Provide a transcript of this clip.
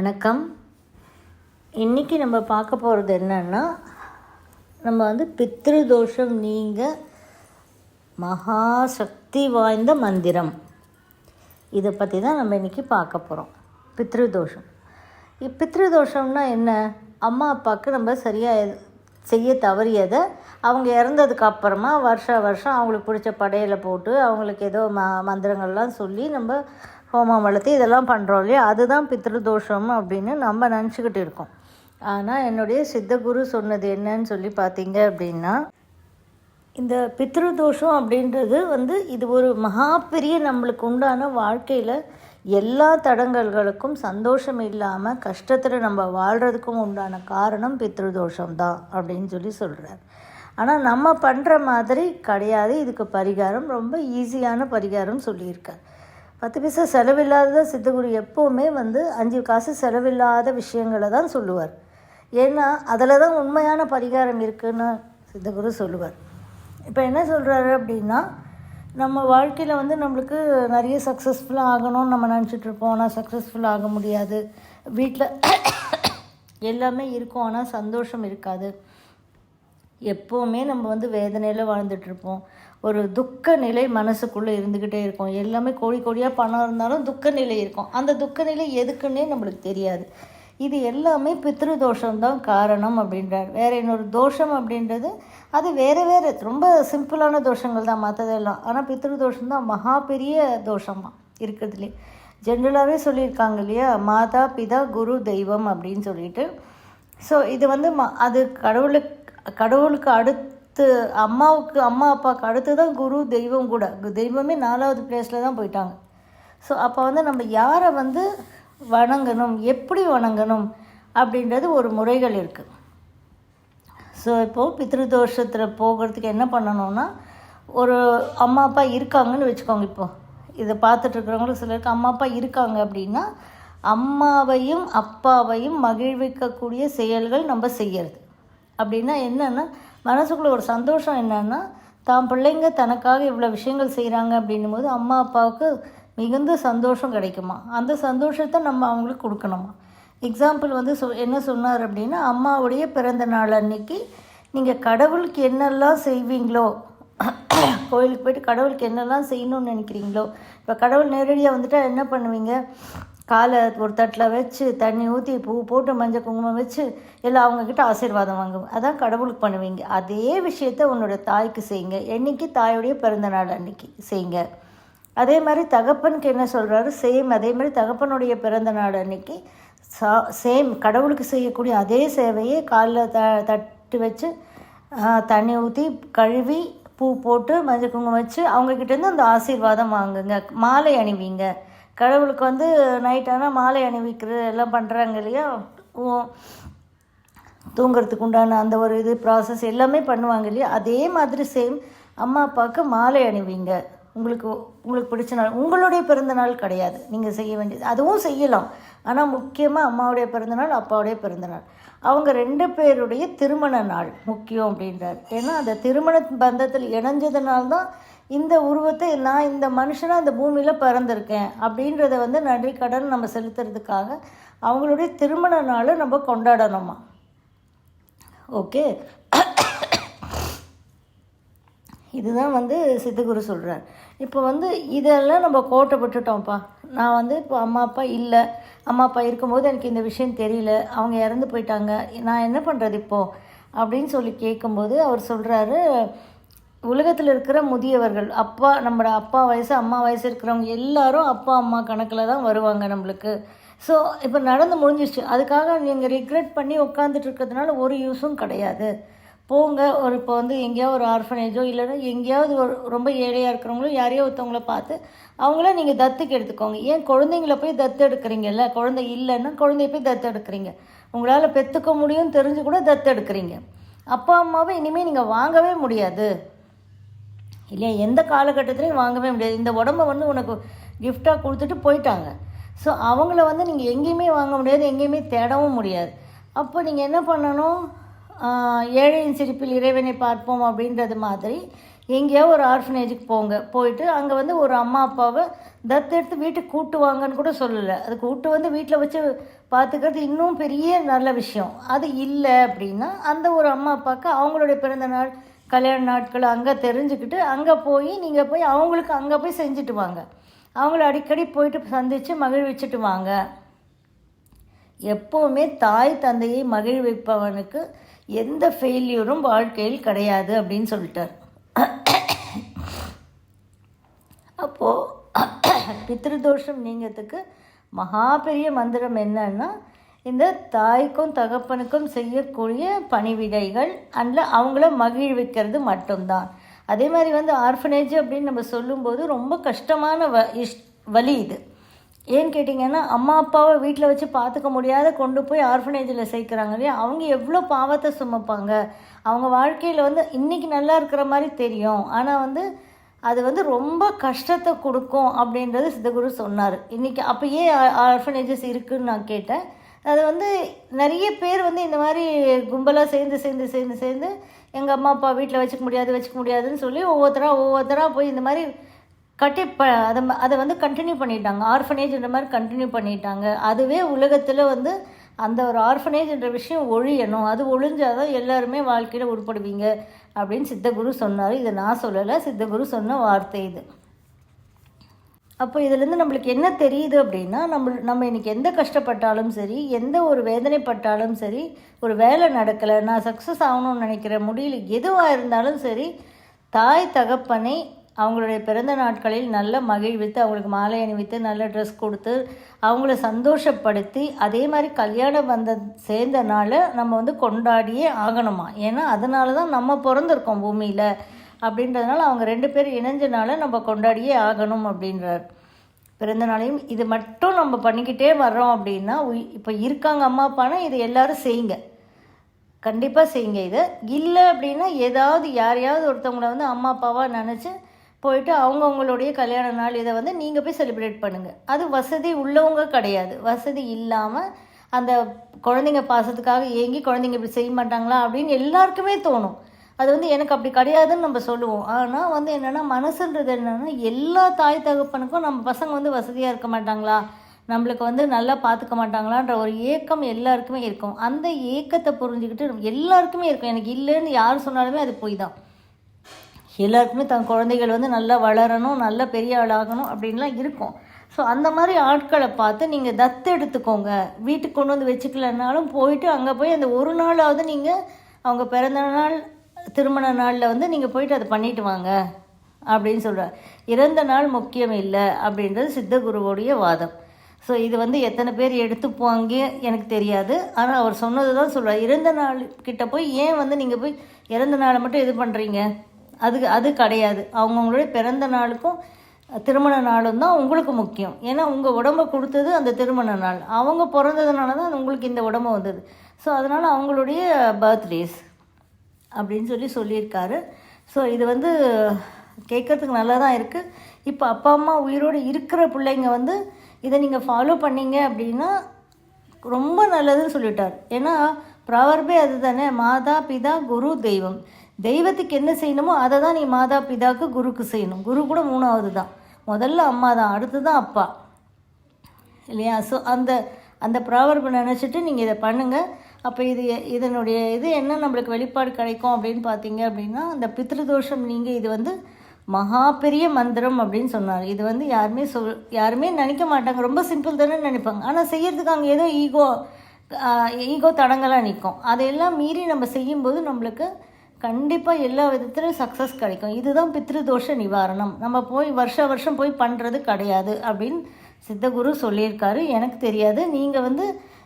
வணக்கம். இன்றைக்கி நம்ம பார்க்க போகிறது என்னென்னா நம்ம வந்து பித்ரு தோஷம் நீங்க மகாசக்தி வாய்ந்த மந்திரம். இதை பற்றி தான் நம்ம இன்றைக்கி பார்க்க போகிறோம் பித்ரு தோஷம் பித்ரு தோஷம்னா என்ன? அம்மா அப்பாவுக்கு நம்ம சரியாக செய்ய தவறியதை அவங்க இறந்ததுக்கு அப்புறமா வருஷ வருஷம் அவங்களுக்கு பிடிச்ச படையில் போட்டு அவங்களுக்கு ஏதோ ம மந்திரங்கள்லாம் சொல்லி நம்ம ஹோமம் வளர்த்து இதெல்லாம் பண்ணுறோம் இல்லையா? அதுதான் பித்ரு தோஷம் அப்படின்னு நம்ம நினச்சிக்கிட்டு இருக்கோம். ஆனால் என்னுடைய சித்தகுரு சொன்னது என்னன்னு சொல்லி பார்த்தீங்க அப்படின்னா இந்த பித்ரு தோஷம் அப்படின்றது வந்து இது ஒரு மகாபெரிய நம்மளுக்கு உண்டான வாழ்க்கையில் எல்லா தடங்கல்களுக்கும் சந்தோஷம் இல்லாமல் கஷ்டத்தில் நம்ம வாழ்கிறதுக்கும் உண்டான காரணம் பித்ரு தோஷம் தான் அப்படின்னு சொல்லி சொல்கிறார் ஆனால் நம்ம பண்ணுற மாதிரி கிடையாது. இதுக்கு பரிகாரம் ரொம்ப ஈஸியான பரிகாரம் சொல்லியிருக்கார். பத்து பைசா செலவில்லாத சித்தகுரு எப்போவுமே வந்து அஞ்சு காசு செலவில்லாத விஷயங்களை தான் சொல்லுவார். ஏன்னா அதில் தான் உண்மையான பரிகாரம் இருக்குதுன்னு சித்தகுரு சொல்லுவார். இப்போ என்ன சொல்கிறாரு அப்படின்னா நம்ம வாழ்க்கையில் வந்து நம்மளுக்கு நிறைய சக்ஸஸ்ஃபுல்லாக ஆகணும்னு நம்ம நினச்சிட்டு இருப்போம். ஆனால் சக்ஸஸ்ஃபுல் ஆக முடியாது. வீட்டில் எல்லாமே இருக்கும். ஆனால் சந்தோஷம் இருக்காது. எப்போவுமே நம்ம வந்து வேதனையில் வாழ்ந்துட்டுருப்போம் ஒரு துக்க நிலை மனசுக்குள்ளே இருந்துக்கிட்டே இருக்கும். எல்லாமே கோடி கோடியாக பணம் இருந்தாலும் துக்க நிலை இருக்கும். அந்த துக்க நிலை எதுக்குன்னே நம்மளுக்கு தெரியாது. இது எல்லாமே பித்ரு தோஷம் தான் காரணம் அப்படின்றார். வேறு இன்னொரு தோஷம் அப்படின்றது அது வேறு வேறு ரொம்ப சிம்பிளான தோஷங்கள் தான் மற்றதெல்லாம் ஆனால் பித்ரு தோஷம் தான் மகா பெரிய தோஷமாக இருக்கிறதுலே. ஜென்ரலாகவே சொல்லியிருக்காங்க இல்லையா? மாதா பிதா குரு தெய்வம் அப்படின்னு சொல்லிட்டு. ஸோ இது வந்து ம அது கடவுளுக்கு கடவுளுக்கு அடுத்து அடுத்து அம்மாவுக்கு அம்மா அப்பாவுக்கு அடுத்து தான் குரு தெய்வம் கூட. தெய்வமே நாலாவது பிளேஸில் தான் போயிட்டாங்க. ஸோ அப்போ வந்து நம்ம யாரை வந்து வணங்கணும் எப்படி வணங்கணும் அப்படின்றது ஒரு முறைகள் இருக்குது ஸோ இப்போது பித்ருதோஷத்தில் போகிறதுக்கு என்ன பண்ணணும்னா ஒரு அம்மா அப்பா இருக்காங்கன்னு வச்சுக்கோங்க இப்போது இதை பார்த்துட்ருக்குறவங்களுக்கு சிலருக்கு அம்மா அப்பா இருக்காங்க அப்படின்னா அம்மாவையும் அப்பாவையும் மகிழ்விக்கக்கூடிய செயல்கள் நம்ம செய்யறது. அப்படின்னா என்னென்னா மனசுக்குள்ளே ஒரு சந்தோஷம் என்னென்னா தான் பிள்ளைங்க தனக்காக இவ்வளோ விஷயங்கள் செய்கிறாங்க அப்படின்னும் போது அம்மா அப்பாவுக்கு மிகுந்த சந்தோஷம் கிடைக்குமா? அந்த சந்தோஷத்தை நம்ம அவங்களுக்கு கொடுக்கணுமா? எக்ஸாம்பிள் வந்து சொ என்ன சொன்னார் அப்படின்னா அம்மாவுடைய பிறந்த நாள் அன்னைக்கு நீங்கள் கடவுளுக்கு என்னெல்லாம் செய்வீங்களோ கோயிலுக்கு போயிட்டு கடவுளுக்கு என்னெல்லாம் செய்யணும்னு நினைக்கிறீங்களோ இப்போ கடவுள் நேரடியாக வந்துட்டால் என்ன பண்ணுவீங்க? காலை ஒரு தட்டில் வச்சு தண்ணி ஊற்றி பூ போட்டு மஞ்சள் குங்குமம் வச்சு எல்லாம் அவங்கக்கிட்ட ஆசீர்வாதம் வாங்குவோம் அதான் கடவுளுக்கு பண்ணுவீங்க. அதே விஷயத்த உன்னோட தாய்க்கு செய்யுங்க. என்னைக்கு தாயுடைய பிறந்த நாள் அன்னைக்கு செய்யுங்க. அதே மாதிரி தகப்பனுக்கு என்ன சொல்கிறாரு சேம் அதே மாதிரி தகப்பனுடைய பிறந்த நாள் அன்னைக்கு சா சேம் கடவுளுக்கு செய்யக்கூடிய அதே சேவையை காலில் த தட்டு வச்சு தண்ணி ஊற்றி கழுவி பூ போட்டு மஞ்சள் குங்குமம் வச்சு அவங்கக்கிட்டேருந்து அந்த ஆசீர்வாதம் வாங்குங்க. மாலை அணிவிங்க. கடவுளுக்கு வந்து நைட் ஆனால் மாலை அணிவிக்கிறது எல்லாம் பண்ணுறாங்க இல்லையா? தூங்குறதுக்கு உண்டான அந்த ஒரு இது ப்ராசஸ் எல்லாமே பண்ணுவாங்க இல்லையா? அதே மாதிரி சேம் அம்மா அப்பாவுக்கு மாலை அணிவிங்க. உங்களுக்கு உங்களுக்கு பிடிச்ச நாள் உங்களுடைய பிறந்தநாள் கிடையாது. நீங்கள் செய்ய வேண்டியது அதுவும் செய்யலாம். ஆனால் முக்கியமாக அம்மாவுடைய பிறந்தநாள் அப்பாவுடைய பிறந்தநாள் அவங்க ரெண்டு பேருடைய திருமண நாள் முக்கியம் அப்படின்றார். ஏன்னா அந்த திருமண பந்தத்தில் இணைஞ்சதுனால்தான் இந்த உருவத்தை நான் இந்த மனுஷனாக இந்த பூமியில் பிறந்திருக்கேன் அப்படின்றத வந்து நன்றி கடன் நம்ம செலுத்துறதுக்காக அவங்களுடைய திருமண நாளை நம்ம கொண்டாடணுமா? ஓகே. இதுதான் வந்து சித்தகுரு சொல்கிறார் இப்போ வந்து இதெல்லாம் நம்ம கோட்டை விட்டுட்டோம்ப்பா. நான் வந்து இப்போ அம்மா அப்பா இல்லை. அம்மா அப்பா இருக்கும்போது எனக்கு இந்த விஷயம் தெரியல. அவங்க இறந்து போயிட்டாங்க. நான் என்ன பண்ணுறது இப்போது அப்படின்னு சொல்லி கேட்கும்போது அவர் சொல்கிறாரு உலகத்தில் இருக்கிற முதியவர்கள் அப்பா நம்மளோட அப்பா வயசு அம்மா வயசு இருக்கிறவங்க எல்லாரும் அப்பா அம்மா கணக்கில் தான் வருவாங்க நம்மளுக்கு. ஸோ இப்போ நடந்து முடிஞ்சிச்சு அதுக்காக நீங்கள் ரிக்ரெட் பண்ணி உட்காந்துட்டு இருக்கிறதுனால ஒரு யூஸும் கிடையாது. போங்க ஒரு இப்போ வந்து எங்கேயாவது ஒரு ஆர்ஃபனேஜோ இல்லைன்னா எங்கேயாவது ஒரு ரொம்ப ஏழையாக இருக்கிறவங்களோ யாரையோ ஒருத்தவங்கள பார்த்து அவங்கள நீங்கள் தத்துக்கு எடுத்துக்கோங்க. ஏன் குழந்தைங்கள போய் தத்து எடுக்கிறீங்கல்ல? குழந்தை இல்லைன்னா குழந்தைய போய் தத்து எடுக்கிறீங்க. உங்களால் பெற்றுக்க முடியும்னு தெரிஞ்சு கூட தத்து எடுக்கிறீங்க. அப்பா அம்மாவை இனிமேல் நீங்கள் வாங்கவே முடியாது. இல்லையா? எந்த காலகட்டத்துலையும் வாங்கவே முடியாது. இந்த உடம்ப வந்து உனக்கு கிஃப்டாக கொடுத்துட்டு போயிட்டாங்க. ஸோ அவங்கள வந்து நீங்கள் எங்கேயுமே வாங்க முடியாது எங்கேயுமே தேடவும் முடியாது. அப்போ நீங்கள் என்ன பண்ணணும்? ஏழையின் சிரிப்பில் இறைவனை பார்ப்போம் அப்படின்றது மாதிரி எங்கேயோ ஒரு ஆர்ஃபனேஜுக்கு போங்க. போயிட்டு அங்கே வந்து ஒரு அம்மா அப்பாவை தத்தெடுத்து வீட்டுக்கு கூட்டு வாங்கன்னு கூட சொல்லலை. அது கூட்டு வந்து வீட்டில் வச்சு பார்த்துக்கிறது இன்னும் பெரிய நல்ல விஷயம். அது இல்லை அப்படின்னா அந்த ஒரு அம்மா அப்பாவுக்கு அவங்களுடைய பிறந்த நாள் கல்யாண நாட்கள் அங்கே தெரிஞ்சுக்கிட்டு அங்கே போய் நீங்கள் போய் அவங்களுக்கு அங்கே போய் செஞ்சுட்டு வாங்க. அவங்கள அடிக்கடி போயிட்டு சந்தித்து மகிழ்விச்சுட்டு வாங்க. எப்போவுமே தாய் தந்தையை மகிழ்விப்பவனுக்கு எந்த ஃபெயில்யூரும் வாழ்க்கையில் கிடையாது அப்படின்னு சொல்லிட்டார். அப்போது பித்ருதோஷம் நீங்கிறதுக்கு மகா பெரிய மந்திரம் என்னன்னா இந்த தாய்க்கும் தகப்பனுக்கும் செய்யக்கூடிய பணிவிடைகள் அண்ட் அவங்கள மகிழ்விக்கிறது மட்டும்தான். அதே மாதிரி வந்து ஆர்ஃபனேஜ் அப்படின்னு நம்ம சொல்லும்போது ரொம்ப கஷ்டமான வ இஷ் வழி இது. ஏன்னு கேட்டிங்கன்னா அம்மா அப்பாவை வீட்டில் வச்சு பார்த்துக்க முடியாத கொண்டு போய் ஆர்ஃபனேஜில் சேர்க்குறாங்க இல்லையா? அவங்க எவ்வளோ பாவத்தை சுமப்பாங்க? அவங்க வாழ்க்கையில் வந்து இன்றைக்கி நல்லா இருக்கிற மாதிரி தெரியும். ஆனால் வந்து அது வந்து ரொம்ப கஷ்டத்தை கொடுக்கும் அப்படின்றது சித்தகுரு சொன்னார். இன்றைக்கி அப்போ ஏன் ஆர்ஃபனேஜஸ் இருக்குதுன்னு நான் கேட்டேன். அது வந்து நிறைய பேர் வந்து இந்த மாதிரி கும்பலாக சேர்ந்து சேர்ந்து சேர்ந்து சேர்ந்து எங்கள் அம்மா அப்பா வீட்டில் வச்சுக்க முடியாது வச்சுக்க முடியாதுன்னு சொல்லி ஒவ்வொருத்தராக ஒவ்வொருத்தராக போய் இந்த மாதிரி கட்டி ப அதை அதை வந்து கண்டினியூ பண்ணிட்டாங்க. ஆர்ஃபனேஜ்ன்ற மாதிரி கண்டினியூ பண்ணிட்டாங்க. அதுவே உலகத்தில் வந்து அந்த ஒரு ஆர்ஃபனேஜ்ன்ற விஷயம் ஒழியணும். அது ஒழிஞ்சால் தான் எல்லாருமே வாழ்க்கையில் உருப்படுவீங்க அப்படின்னு சித்தகுரு சொன்னார். இதை நான் சொல்லலை. சித்தகுரு சொன்ன வார்த்தை இது. அப்போ இதுலேருந்து நம்மளுக்கு என்ன தெரியுது அப்படின்னா நம்ம நம்ம இன்றைக்கி எந்த கஷ்டப்பட்டாலும் சரி எந்த ஒரு வேதனைப்பட்டாலும் சரி ஒரு வேலை நடக்கலை நான் சக்ஸஸ் ஆகணும்னு நினைக்கிற முடியல எதுவாக இருந்தாலும் சரி தாய் தகப்பனை அவங்களுடைய பிறந்த நாட்களில் நல்ல மகிழ்வித்து அவங்களுக்கு மாலை அணிவித்து நல்ல ட்ரெஸ் கொடுத்து அவங்கள சந்தோஷப்படுத்தி அதே மாதிரி கல்யாணம் வந்த சேர்ந்தனால நம்ம வந்து கொண்டாடியே ஆகணுமா? ஏன்னா அதனால தான் நம்ம பிறந்திருக்கோம் பூமியில். அப்படின்றதுனால அவங்க ரெண்டு பேர் இணைஞ்சனால நம்ம கொண்டாடியே ஆகணும் அப்படின்றார். பிறந்த நாளையும் இது மட்டும் நம்ம பண்ணிக்கிட்டே வர்றோம் அப்படின்னா இப்போ இருக்காங்க அம்மா அப்பானா இது எல்லோரும் செய்யுங்க. கண்டிப்பாக செய்யுங்க இதை. இல்லை அப்படின்னா ஏதாவது யாரையாவது ஒருத்தவங்கள வந்து அம்மா அப்பாவாக நினச்சி போயிட்டு அவங்கவுங்களுடைய கல்யாண நாள் இதை வந்து நீங்கள் போய் செலிப்ரேட் பண்ணுங்கள் அது வசதி உள்ளவங்க கிடையாது. வசதி இல்லாமல் அந்த குழந்தைங்க பாசத்துக்காக ஏங்கி குழந்தைங்க இப்படி செய்ய மாட்டாங்களா அப்படின்னு எல்லாருக்குமே தோணும். அது வந்து எனக்கு அப்படி கிடையாதுன்னு நம்ம சொல்லுவோம். ஆனால் வந்து என்னென்னா மனசுன்றது என்னென்னா எல்லா தாய் தகப்பனுக்கும் நம்ம பசங்க வந்து வசதியாக இருக்க மாட்டாங்களா? நம்மளுக்கு வந்து நல்லா பார்த்துக்க மாட்டாங்களான்ற ஒரு ஏக்கம் எல்லாருக்குமே இருக்கும். அந்த ஏக்கத்தை புரிஞ்சுக்கிட்டு எல்லாருக்குமே இருக்கும். எனக்கு இல்லைன்னு யார் சொன்னாலுமே அது போய் தான். எல்லாருக்குமே தன் குழந்தைகள் வந்து நல்லா வளரணும் நல்ல பெரிய ஆளாகணும் அப்படின்லாம் இருக்கும். ஸோ அந்த மாதிரி ஆட்களை பார்த்து நீங்கள் தத்து எடுத்துக்கோங்க. வீட்டுக்கு கொண்டு வந்து வச்சுக்கலனாலும் போயிட்டு அங்கே போய் அந்த ஒரு நாளாவது நீங்கள் அவங்க பிறந்த நாள் திருமண நாளில் வந்து நீங்கள் போயிட்டு அதை பண்ணிட்டு வாங்க அப்படின்னு சொல்கிறார் இறந்த நாள் முக்கியம் இல்லை அப்படின்றது சித்தகுருவோடைய வாதம். ஸோ இது வந்து எத்தனை பேர் எடுத்துப்பாங்க எனக்கு தெரியாது. ஆனால் அவர் சொன்னது தான் சொல்கிறார் இறந்த நாள் கிட்ட போய் ஏன் வந்து நீங்கள் போய் இறந்த நாளை மட்டும் இது பண்ணுறீங்க அது அது கிடையாது. அவங்கவுங்களுடைய பிறந்த நாளுக்கும் திருமண நாளும் தான் உங்களுக்கு முக்கியம். ஏன்னா உங்கள் உடம்பை கொடுத்தது அந்த திருமண நாள். அவங்க பிறந்ததுனால தான் உங்களுக்கு இந்த உடம்பு வந்தது. ஸோ அதனால் அவங்களுடைய பர்த்டேஸ் அப்படின்னு சொல்லி சொல்லியிருக்காரு. ஸோ இது வந்து கேட்குறதுக்கு நல்லா தான் இருக்குது இப்போ அப்பா அம்மா உயிரோடு இருக்கிற பிள்ளைங்க வந்து இதை நீங்கள் ஃபாலோ பண்ணீங்க அப்படின்னா ரொம்ப நல்லதுன்னு சொல்லிட்டார். ஏன்னா ப்ராவர்பே அது தானே மாதா பிதா குரு தெய்வம். தெய்வத்துக்கு என்ன செய்யணுமோ அதை தான் நீ மாதா பிதாவுக்கு குருக்கு செய்யணும். குரு கூட மூணாவது தான். முதல்ல அம்மா தான் அடுத்து தான் அப்பா. இல்லையா? ஸோ அந்த அந்த ப்ராவர்பை நினச்சிட்டு நீங்கள் இதை பண்ணுங்கள் அப்போ இது இதனுடைய இது என்ன நம்மளுக்கு வெளிப்பாடு கிடைக்கும் அப்படின்னு பார்த்தீங்க அப்படின்னா அந்த பித்ருதோஷம் நீங்கள் இது வந்து மகா பெரிய மந்திரம் அப்படின்னு சொன்னார் இது வந்து யாருமே சொல் யாருமே நினைக்க மாட்டாங்க. ரொம்ப சிம்பிள் தானே நினைப்பாங்க. ஆனால் செய்கிறதுக்கு அங்கே ஏதோ ஈகோ ஈகோ தடங்களாக நிற்கும் அதையெல்லாம் மீறி நம்ம செய்யும்போது நம்மளுக்கு கண்டிப்பாக எல்லா விதத்துலையும் சக்ஸஸ் கிடைக்கும். இதுதான் பித்ருதோஷ நிவாரணம். நம்ம போய் வருஷ வருஷம் போய் பண்ணுறது கிடையாது அப்படின்னு சித்தகுரு சொல்லியிருக்காரு. எனக்கு தெரியாது. நீங்கள் வந்து